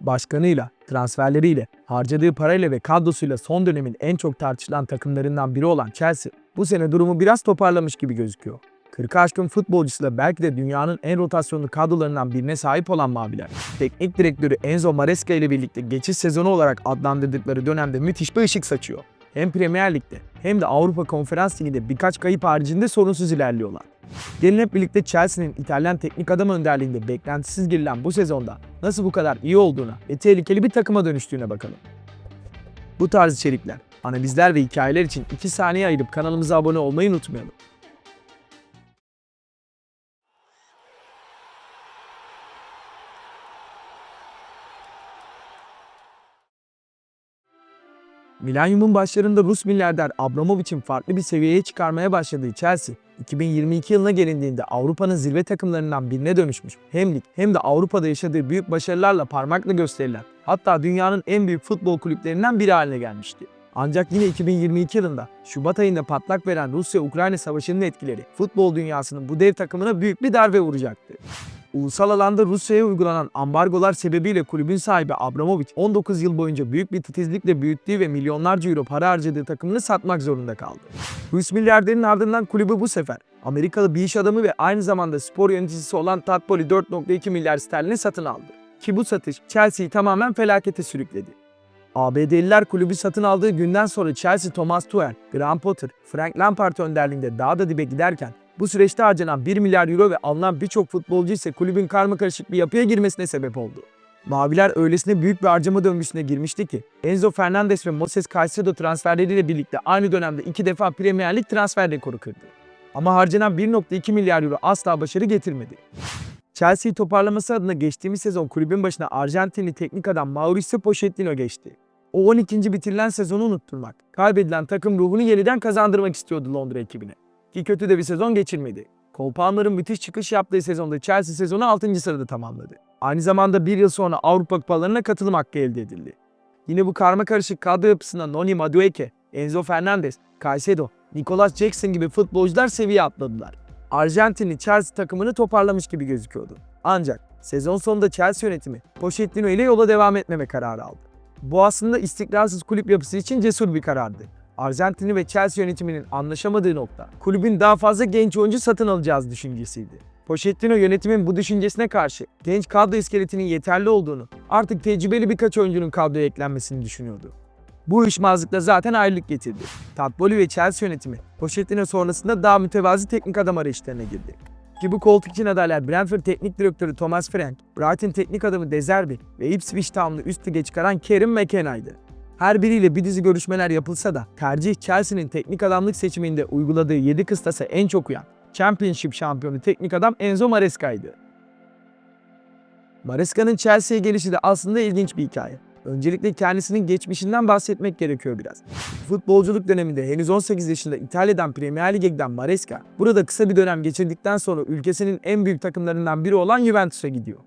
Başkanıyla, transferleriyle, harcadığı parayla ve kadrosuyla son dönemin en çok tartışılan takımlarından biri olan Chelsea, bu sene durumu biraz toparlamış gibi gözüküyor. 40'ı aşkın futbolcusuyla belki de dünyanın en rotasyonlu kadrolarından birine sahip olan Maviler, teknik direktörü Enzo Maresca ile birlikte geçiş sezonu olarak adlandırdıkları dönemde müthiş bir ışık saçıyor. Hem Premier Lig'de hem de Avrupa Konferans Ligi'nde birkaç kayıp haricinde sorunsuz ilerliyorlar. Gelin hep birlikte Chelsea'nin İtalyan teknik adam önderliğinde beklentisiz girilen bu sezonda nasıl bu kadar iyi olduğuna ve tehlikeli bir takıma dönüştüğüne bakalım. Bu tarz içerikler, analizler ve hikayeler için 2 saniye ayırıp kanalımıza abone olmayı unutmayalım. Milenyumun başlarında Rus milyarder Abramovich'in farklı bir seviyeye çıkarmaya başladığı Chelsea, 2022 yılına gelindiğinde Avrupa'nın zirve takımlarından birine dönüşmüş. Hem lig hem de Avrupa'da yaşadığı büyük başarılarla parmakla gösterilen, hatta dünyanın en büyük futbol kulüplerinden biri haline gelmişti. Ancak yine 2022 yılında Şubat ayında patlak veren Rusya-Ukrayna savaşının etkileri futbol dünyasının bu dev takımına büyük bir darbe vuracaktı. Ulusal alanda Rusya'ya uygulanan ambargolar sebebiyle kulübün sahibi Abramovich 19 yıl boyunca büyük bir titizlikle büyüttüğü ve milyonlarca euro para harcadığı takımını satmak zorunda kaldı. Rus milyarderin ardından kulübü bu sefer Amerikalı bir iş adamı ve aynı zamanda spor yöneticisi olan Todd Bowley 4.2 milyar sterlini satın aldı. Ki bu satış Chelsea'yi tamamen felakete sürükledi. ABD'liler kulübü satın aldığı günden sonra Chelsea Thomas Tuchel, Graham Potter, Frank Lampard önderliğinde daha da dibe giderken bu süreçte harcanan 1 milyar euro ve alınan birçok futbolcu ise kulübün karmakarışık bir yapıya girmesine sebep oldu. Maviler öylesine büyük bir harcama döngüsüne girmişti ki Enzo Fernandez ve Moses Caicedo transferleriyle birlikte aynı dönemde iki defa Premier Lig transfer rekoru kırdı. Ama harcanan 1.2 milyar euro asla başarı getirmedi. Chelsea'yi toparlaması adına geçtiğimiz sezon kulübün başına Arjantinli teknik adam Mauricio Pochettino geçti. O 12. bitirilen sezonu unutturmak, kaybedilen takım ruhunu yeniden kazandırmak istiyordu Londra ekibine. Ki kötü de bir sezon geçirmedi. Cole Palmer'ın müthiş çıkış yaptığı sezonda Chelsea sezonu 6. sırada tamamladı. Aynı zamanda bir yıl sonra Avrupa kupalarına katılım hakkı elde edildi. Yine bu karma karışık kadro yapısına Noni Madueke, Enzo Fernandez, Caicedo, Nicolas Jackson gibi futbolcular seviye atladılar. Arjantinli Chelsea takımını toparlamış gibi gözüküyordu. Ancak sezon sonunda Chelsea yönetimi Pochettino ile yola devam etmeme kararı aldı. Bu aslında istikrarsız kulüp yapısı için cesur bir karardı. Arjantinli ve Chelsea yönetiminin anlaşamadığı nokta, kulübün daha fazla genç oyuncu satın alacağız düşüncesiydi. Pochettino yönetimin bu düşüncesine karşı genç kadro iskeletinin yeterli olduğunu, artık tecrübeli birkaç oyuncunun kadroya eklenmesini düşünüyordu. Bu uyuşmazlıkla zaten ayrılık getirdi. Bowley ve Chelsea yönetimi Pochettino sonrasında daha mütevazi teknik adam arayışlarına girdi. Ki bu koltuk için adaylar Brentford teknik direktörü Thomas Frank, Brighton teknik adamı De Zerbi ve Ipswich Town'u üst lige çıkaran Kieran McKenna'ydı. Her biriyle bir dizi görüşmeler yapılsa da tercih Chelsea'nin teknik adamlık seçiminde uyguladığı 7 kıstasa en çok uyan Championship şampiyonu teknik adam Enzo Maresca'ydı. Maresca'nın Chelsea'ye gelişi de aslında ilginç bir hikaye. Öncelikle kendisinin geçmişinden bahsetmek gerekiyor biraz. Futbolculuk döneminde henüz 18 yaşında İtalya'dan Premier Lig'e giden Maresca, burada kısa bir dönem geçirdikten sonra ülkesinin en büyük takımlarından biri olan Juventus'a gidiyor.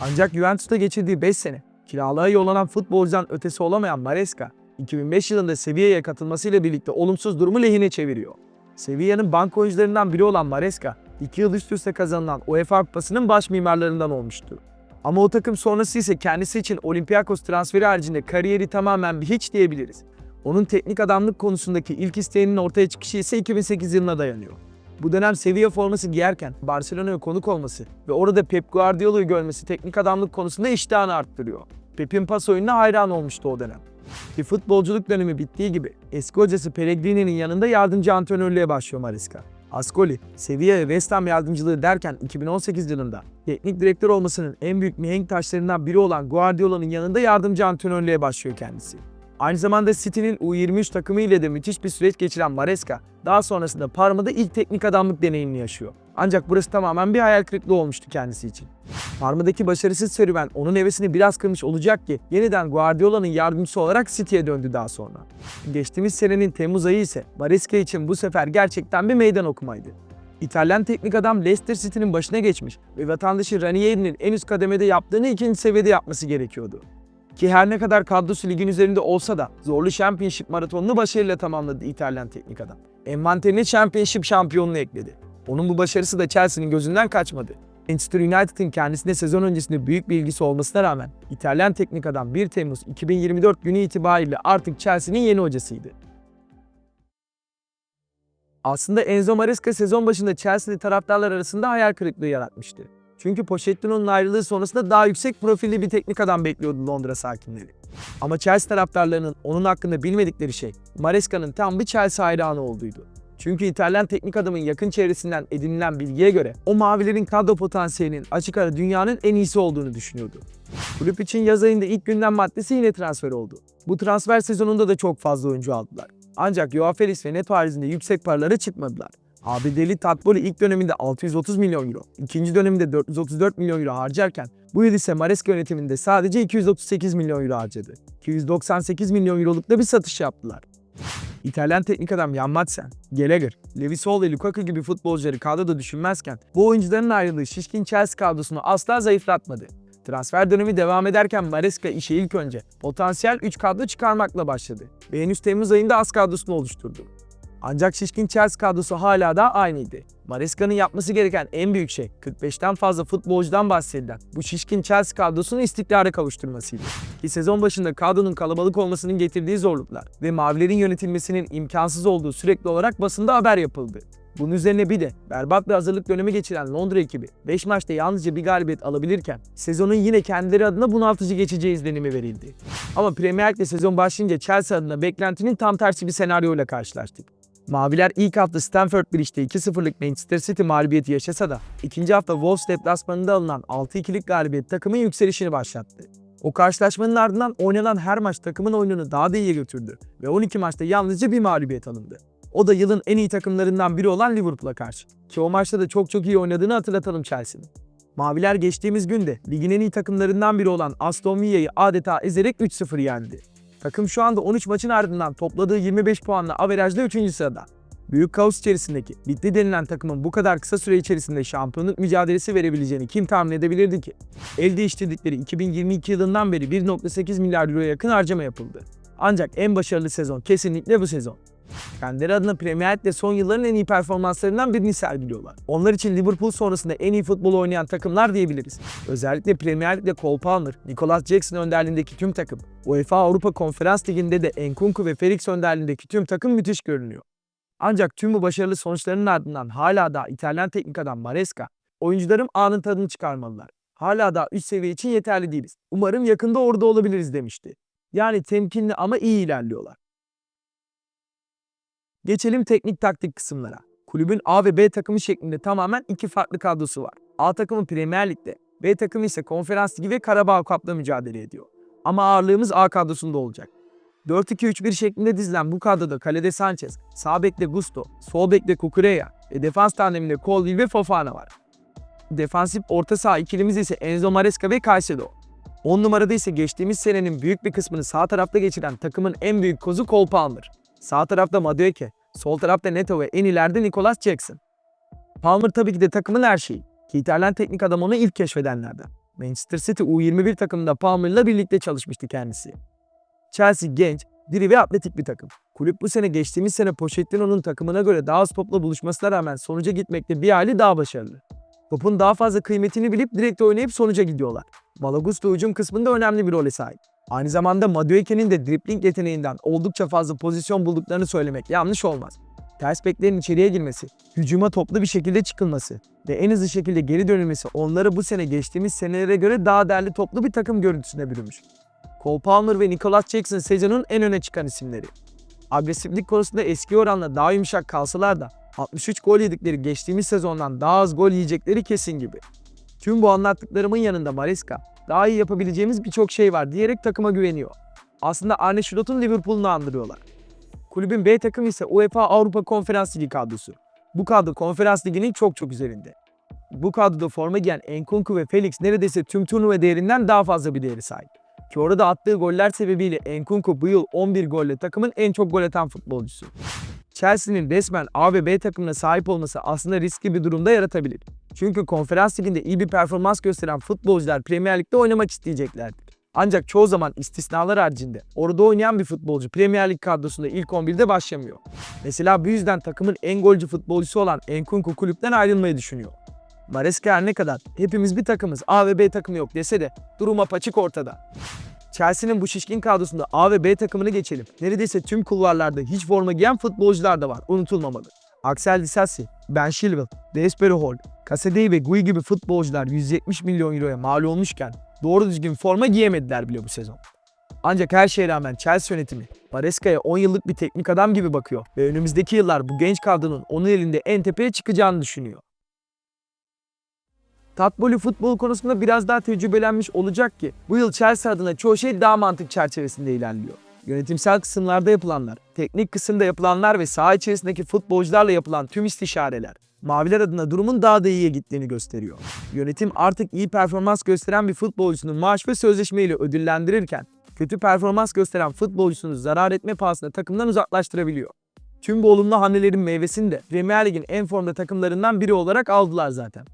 Ancak Juventus'ta geçirdiği 5 sene, kiralığa yollanan futbolcudan ötesi olamayan Maresca, 2005 yılında Sevilla'ya katılmasıyla birlikte olumsuz durumu lehine çeviriyor. Sevilla'nın bank oyuncularından biri olan Maresca, 2 yıl üst üste kazanılan UEFA Kupası'nın baş mimarlarından olmuştu. Ama o takım sonrası ise kendisi için Olympiakos transferi haricinde kariyeri tamamen bir hiç diyebiliriz. Onun teknik adamlık konusundaki ilk isteğinin ortaya çıkışı ise 2008 yılına dayanıyor. Bu dönem Sevilla forması giyerken Barcelona'ya konuk olması ve orada Pep Guardiola'yı görmesi teknik adamlık konusunda iştahını arttırıyor. Pep'in pas oyununa hayran olmuştu o dönem. Ki futbolculuk dönemi bittiği gibi eski hocası Pellegrini'nin yanında yardımcı antrenörlüğe başlıyor Maresca. Ascoli, Sevilla ve West Ham yardımcılığı derken 2018 yılında teknik direktör olmasının en büyük mihenk taşlarından biri olan Guardiola'nın yanında yardımcı antrenörlüğe başlıyor kendisi. Aynı zamanda City'nin U23 takımı ile de müthiş bir süreç geçiren Maresca, daha sonrasında Parma'da ilk teknik adamlık deneyimini yaşıyor. Ancak burası tamamen bir hayal kırıklığı olmuştu kendisi için. Parma'daki başarısız serüven onun hevesini biraz kırmış olacak ki yeniden Guardiola'nın yardımcısı olarak City'ye döndü daha sonra. Geçtiğimiz senenin Temmuz ayı ise Maresca için bu sefer gerçekten bir meydan okumaydı. İtalyan teknik adam Leicester City'nin başına geçmiş ve vatandaşı Ranieri'nin en üst kademede yaptığını ikinci seviyede yapması gerekiyordu. Ki her ne kadar kadrosu ligin üzerinde olsa da zorlu Championship maratonunu başarıyla tamamladı İtalyan teknik adam. Envanterine Championship şampiyonluğu ekledi. Onun bu başarısı da Chelsea'nin gözünden kaçmadı. Manchester United'ın kendisine sezon öncesinde büyük bir ilgisi olmasına rağmen İtalyan teknik adam 1 Temmuz 2024 günü itibariyle artık Chelsea'nin yeni hocasıydı. Aslında Enzo Maresca sezon başında Chelsea'li taraftarlar arasında hayal kırıklığı yaratmıştı. Çünkü Pochettino'nun ayrılığı sonrasında daha yüksek profilli bir teknik adam bekliyordu Londra sakinleri. Ama Chelsea taraftarlarının onun hakkında bilmedikleri şey Maresca'nın tam bir Chelsea hayranı olduğuydu. Çünkü İtalyan teknik adamın yakın çevresinden edinilen bilgiye göre o mavilerin kadro potansiyelinin açık ara dünyanın en iyisi olduğunu düşünüyordu. Kulüp için yaz ayında ilk gündem maddesi yine transfer oldu. Bu transfer sezonunda da çok fazla oyuncu aldılar. Ancak Joao Felix ve Neto haricinde yüksek paralara çıkmadılar. ABD'li Tatboli ilk döneminde 630 milyon euro, ikinci döneminde 434 milyon euro harcarken bu yıl ise Maresca yönetiminde sadece 238 milyon euro harcadı. 298 milyon euroluk da bir satış yaptılar. İtalyan teknik adam Jan Madsen, Gallagher, Levi Sol ve Lukaku gibi futbolcuları kadroda düşünmezken bu oyuncuların ayrılığı şişkin Chelsea kadrosunu asla zayıflatmadı. Transfer dönemi devam ederken Maresca işe ilk önce potansiyel 3 kadro çıkarmakla başladı ve henüz Temmuz ayında az kadrosunu oluşturdu. Ancak şişkin Chelsea kadrosu hala da aynıydı. Maresca'nın yapması gereken en büyük şey 45'ten fazla futbolcudan bahsedilen bu şişkin Chelsea kadrosunu istikrara kavuşturmasıydı. Ki sezon başında kadronun kalabalık olmasının getirdiği zorluklar ve mavilerin yönetilmesinin imkansız olduğu sürekli olarak basında haber yapıldı. Bunun üzerine bir de berbat bir hazırlık dönemi geçiren Londra ekibi 5 maçta yalnızca bir galibiyet alabilirken sezonun yine kendileri adına bunaltıcı geçeceği izlenimi verildi. Ama Premier Lig'de sezon başlayınca Chelsea adına beklentinin tam tersi bir senaryoyla karşılaştık. Maviler ilk hafta Stamford Bridge'de 2-0'lık Manchester City mağlubiyeti yaşasa da ikinci hafta Wolves deplasmanında alınan 6-2'lik galibiyet takımın yükselişini başlattı. O karşılaşmanın ardından oynanan her maç takımın oyununu daha da iyi götürdü ve 12 maçta yalnızca bir mağlubiyet alındı. O da yılın en iyi takımlarından biri olan Liverpool'a karşı. Ki o maçta da çok çok iyi oynadığını hatırlatalım Chelsea'nin. Maviler geçtiğimiz günde ligin en iyi takımlarından biri olan Aston Villa'yı adeta ezerek 3-0 yendi. Takım şu anda 13 maçın ardından topladığı 25 puanla averajda 3. sırada. Büyük kaos içerisindeki bitti denilen takımın bu kadar kısa süre içerisinde şampiyonluk mücadelesi verebileceğini kim tahmin edebilirdi ki? El değiştirdikleri 2022 yılından beri 1.8 milyar euroya yakın harcama yapıldı. Ancak en başarılı sezon kesinlikle bu sezon. Kendileri adına Premier Lig'de son yılların en iyi performanslarından birini sergiliyorlar. Onlar için Liverpool sonrasında en iyi futbol oynayan takımlar diyebiliriz. Özellikle Premier Lig'de Cole Palmer, Nicolas Jackson önderliğindeki tüm takım, UEFA Avrupa Konferans Ligi'nde de Enkunku ve Felix önderliğindeki tüm takım müthiş görünüyor. Ancak tüm bu başarılı sonuçlarının ardından hala da İtalyan teknik adam Maresca, oyuncularım anın tadını çıkarmalılar. Hala da üst seviye için yeterli değiliz. Umarım yakında orada olabiliriz demişti. Yani temkinli ama iyi ilerliyorlar. Geçelim teknik taktik kısımlara. Kulübün A ve B takımı şeklinde tamamen iki farklı kadrosu var. A takımı Premier Lig'de, B takımı ise Konferans Ligi ve Karabağ Cup'la mücadele ediyor. Ama ağırlığımız A kadrosunda olacak. 4-2-3-1 şeklinde dizilen bu kadroda kalede Sanchez, sağ bekte Gusto, sol bekte Kukureya ve defans tandeminde Colville ve Fofana var. Defansif orta saha ikilimiz ise Enzo Maresca ve Caicedo. 10 numarada ise geçtiğimiz senenin büyük bir kısmını sağ tarafta geçiren takımın en büyük kozu Cole Palmer. Sağ tarafta Madueke, sol tarafta Neto ve en ileride Nicolas Jackson. Palmer tabii ki de takımın her şeyi. Ki İtalyan teknik adam onu ilk keşfedenlerden. Manchester City U21 takımında Palmer'la birlikte çalışmıştı kendisi. Chelsea genç, diri ve atletik bir takım. Kulüp bu sene geçtiğimiz sene Pochettino'nun takımına göre daha az topla buluşmasına rağmen sonuca gitmekte bir hali daha başarılı. Topun daha fazla kıymetini bilip direkt oynayıp sonuca gidiyorlar. Malagus da hücum kısmında önemli bir role sahip. Aynı zamanda Madueke'nin de dribling yeteneğinden oldukça fazla pozisyon bulduklarını söylemek yanlış olmaz. Ters beklerin içeriye girmesi, hücuma toplu bir şekilde çıkılması ve en hızlı şekilde geri dönülmesi onları bu sene geçtiğimiz senelere göre daha değerli toplu bir takım görüntüsüne bürümüş. Cole Palmer ve Nicolas Jackson sezonun en öne çıkan isimleri. Agresiflik konusunda eski oranla daha yumuşak kalsalar da 63 gol yedikleri geçtiğimiz sezondan daha az gol yiyecekleri kesin gibi. Tüm bu anlattıklarımın yanında Maresca, daha iyi yapabileceğimiz birçok şey var diyerek takıma güveniyor. Aslında Arne Slot'un Liverpool'unu andırıyorlar. Kulübün B takımı ise UEFA Avrupa Konferans Ligi kadrosu. Bu kadro Konferans Ligi'nin çok çok üzerinde. Bu kadroda forma giyen Enkunku ve Felix neredeyse tüm turnuva değerinden daha fazla bir değeri sahip. Ki orada attığı goller sebebiyle Enkunku bu yıl 11 golle takımın en çok gol atan futbolcusu. Chelsea'nin resmen A ve B takımına sahip olması aslında riskli bir durumda yaratabilir. Çünkü konferans liginde iyi bir performans gösteren futbolcular Premier Lig'de oynamak isteyeceklerdir. Ancak çoğu zaman istisnalar haricinde orada oynayan bir futbolcu Premier Lig kadrosunda ilk 11'de başlamıyor. Mesela bu yüzden takımın en golcü futbolcusu olan Enkunku kulüpten ayrılmayı düşünüyor. Maresca ne kadar hepimiz bir takımız A ve B takımı yok dese de durum apaçık ortada. Chelsea'nin bu şişkin kadrosunda A ve B takımını geçelim. Neredeyse tüm kulvarlarda hiç forma giyen futbolcular da var. Unutulmamalı. Axel Disasi, Ben Chilwell, Desperu Hall, Casadei ve Gui gibi futbolcular 170 milyon euroya mal olmuşken doğru düzgün forma giyemediler bile bu sezon. Ancak her şeye rağmen Chelsea yönetimi Maresca'ya 10 yıllık bir teknik adam gibi bakıyor ve önümüzdeki yıllar bu genç kadronun onun elinde en tepeye çıkacağını düşünüyor. Tatboli futbol konusunda biraz daha tecrübelenmiş olacak ki bu yıl Chelsea adına çoğu şey daha mantık çerçevesinde ilerliyor. Yönetimsel kısımlarda yapılanlar, teknik kısımda yapılanlar ve saha içerisindeki futbolcularla yapılan tüm istişareler Maviler adına durumun daha da iyiye gittiğini gösteriyor. Yönetim artık iyi performans gösteren bir futbolcusunu maaş ve sözleşmeyle ödüllendirirken kötü performans gösteren futbolcusunu zarar etme pahasına takımdan uzaklaştırabiliyor. Tüm bu olumlu hamlelerin meyvesini de Premier Lig'in en formda takımlarından biri olarak aldılar zaten.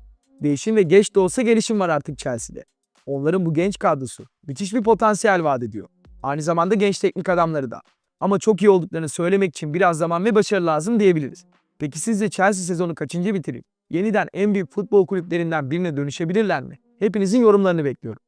Değişim ve geç de olsa gelişim var artık Chelsea'de. Onların bu genç kadrosu müthiş bir potansiyel vaat ediyor. Aynı zamanda genç teknik adamları da. Ama çok iyi olduklarını söylemek için biraz zaman ve başarı lazım diyebiliriz. Peki sizce Chelsea sezonu kaçıncı bitirip yeniden en büyük futbol kulüplerinden birine dönüşebilirler mi? Hepinizin yorumlarını bekliyorum.